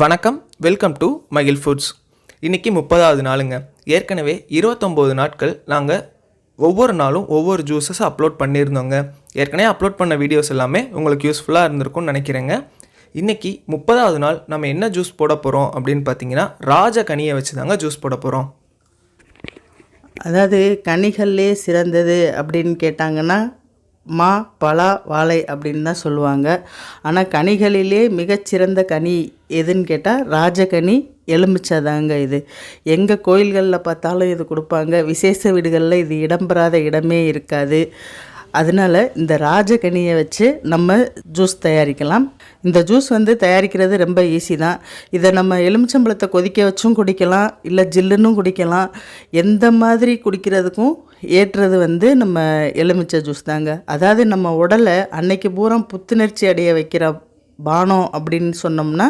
வணக்கம் welcome to மகிழ் foods இன்றைக்கி முப்பதாவது நாளுங்க. ஏற்கனவே இருபத்தொம்போது நாட்கள் நாங்கள் ஒவ்வொரு நாளும் ஒவ்வொரு ஜூஸஸ் அப்லோட் பண்ணியிருந்தோங்க. ஏற்கனவே அப்லோட் பண்ண வீடியோஸ் எல்லாமே உங்களுக்கு யூஸ்ஃபுல்லாக இருந்திருக்கும்னு நினைக்கிறேங்க. இன்றைக்கி முப்பதாவது நாள் நம்ம என்ன ஜூஸ் போட போகிறோம் அப்படின்னு பார்த்தீங்கன்னா ராஜகனியை வச்சு தாங்க ஜூஸ் போட போகிறோம் அதாவது கனிகள்லே சிறந்தது அப்படின்னு கேட்டாங்கன்னா மா பலா வாழை அப்படின்னு தான் சொல்லுவாங்க. ஆனால் கனிகளிலே மிகச்சிறந்த கனி எதுன்னு கேட்டால் ராஜகனி எலுமிச்சதாங்க இது. எங்கள் கோயில்களில் பார்த்தாலும் இது கொடுப்பாங்க. விசேஷ வீடுகளில் இது இடம்பெறாத இடமே இருக்காது. அதனால் இந்த ராஜகனியை வச்சு நம்ம ஜூஸ் தயாரிக்கலாம். இந்த ஜூஸ் வந்து தயாரிக்கிறது ரொம்ப ஈஸி தான். இதை நம்ம எலுமிச்சம்பழத்தை கொதிக்க வச்சும் குடிக்கலாம் இல்லை ஜில்லுன்னு குடிக்கலாம். எந்த மாதிரி குடிக்கிறதுக்கும் ஏற்றது வந்து நம்ம எலுமிச்சை ஜூஸ் தாங்க. அதாவது நம்ம உடலை அன்னைக்கு பூரா புத்துணர்ச்சி அடைய வைக்கிற பானம் அப்படின்னு சொன்னோம்னா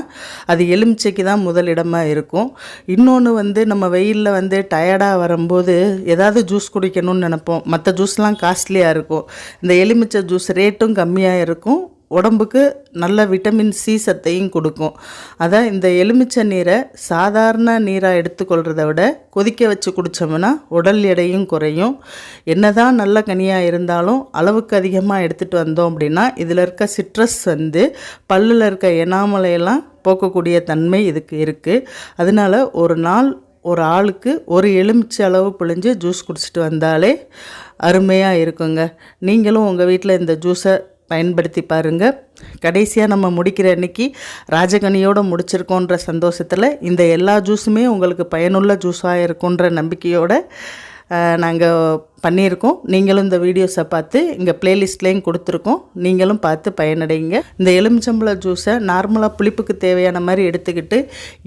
அது எலுமிச்சைக்கு தான் முதலிடமாக இருக்கும். இன்னொன்று வந்து நம்ம வெயிலில் வந்து டயர்டாக வரும்போது ஏதாவது ஜூஸ் குடிக்கணும்னு நினைப்போம். மற்ற ஜூஸ்லாம் காஸ்ட்லியாக இருக்கும். இந்த எலுமிச்சை ஜூஸ் ரேட்டும் கம்மியாக இருக்கும். உடம்புக்கு நல்ல விட்டமின் சி சத்தையும் கொடுக்கும். அதான் இந்த எலுமிச்சை நீரை சாதாரண நீராக எடுத்துக்கொள்கிறத விட கொதிக்க வச்சு குடித்தோம்னா உடல் எடையும் குறையும். என்னதான் நல்ல கனியாக இருந்தாலும் அளவுக்கு அதிகமாக எடுத்துகிட்டு வந்தோம் அப்படின்னா இதில் இருக்க சிட்ரஸ் வந்து பல்லில் இருக்க எனாமலையெல்லாம் போக்கக்கூடிய தன்மை இதுக்கு இருக்குது அதனால் ஒரு நாள் ஒரு ஆளுக்கு ஒரு எலுமிச்சை அளவு பிழிஞ்சு ஜூஸ் குடிச்சிட்டு வந்தாலே அருமையாக இருக்குங்க. நீங்களும் உங்கள் வீட்டில் இந்த ஜூஸை பயன்படுத்தி பாருங்கள் கடைசியாக நம்ம முடிக்கிற அன்னைக்கு ராஜகனியோடு முடிச்சிருக்கோன்ற சந்தோஷத்தில் இந்த எல்லா ஜூஸுமே உங்களுக்கு பயனுள்ள ஜூஸாக இருக்குன்ற நம்பிக்கையோடு நாங்கள் பண்ணியிருக்கோம். நீங்களும் இந்த வீடியோஸை பார்த்து இங்கே ப்ளேலிஸ்ட்லேயும் கொடுத்துருக்கோம். நீங்களும் பார்த்து பயனடைங்க. இந்த எலுமிச்சம்பழ ஜூஸை நார்மலாக புளிப்புக்கு தேவையான மாதிரி எடுத்துக்கிட்டு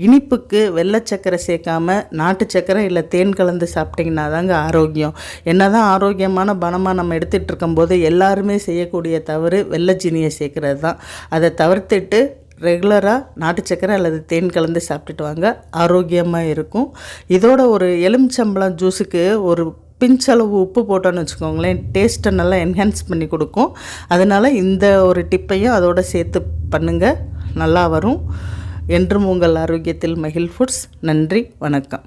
இனிப்புக்கு வெள்ளை சக்கரை சேர்க்காம நாட்டு சக்கரை இல்லை தேன் கலந்து சாப்பிட்டிங்கன்னா தாங்க ஆரோக்கியம். என்ன தான் ஆரோக்கியமான பணமாக நம்ம எடுத்துகிட்டு இருக்கும்போது எல்லாருமே செய்யக்கூடிய தவறு வெள்ளை சீனியை சேர்க்குறது தான். அதை தவிர்த்துட்டு ரெகுலராக நாட்டு சக்கரை அல்லது தேன் கலந்து சாப்பிட்டுட்டு வாங்க. ஆரோக்கியமாக இருக்கும். இதோட ஒரு எலுமிச்சம்பழம் ஜூஸுக்கு ஒரு பிஞ்சளவு உப்பு போட்டோன்னு வச்சுக்கோங்களேன். டேஸ்ட்டை நல்லா என்ஹான்ஸ் பண்ணி கொடுக்கும். அதனால் இந்த ஒரு டிப்பையும் அதோட சேர்த்து பண்ணுங்கள் நல்லா வரும். என்றும் உங்கள் ஆரோக்கியத்தில் மகிழ் ஃபுட்ஸ் நன்றி. வணக்கம்.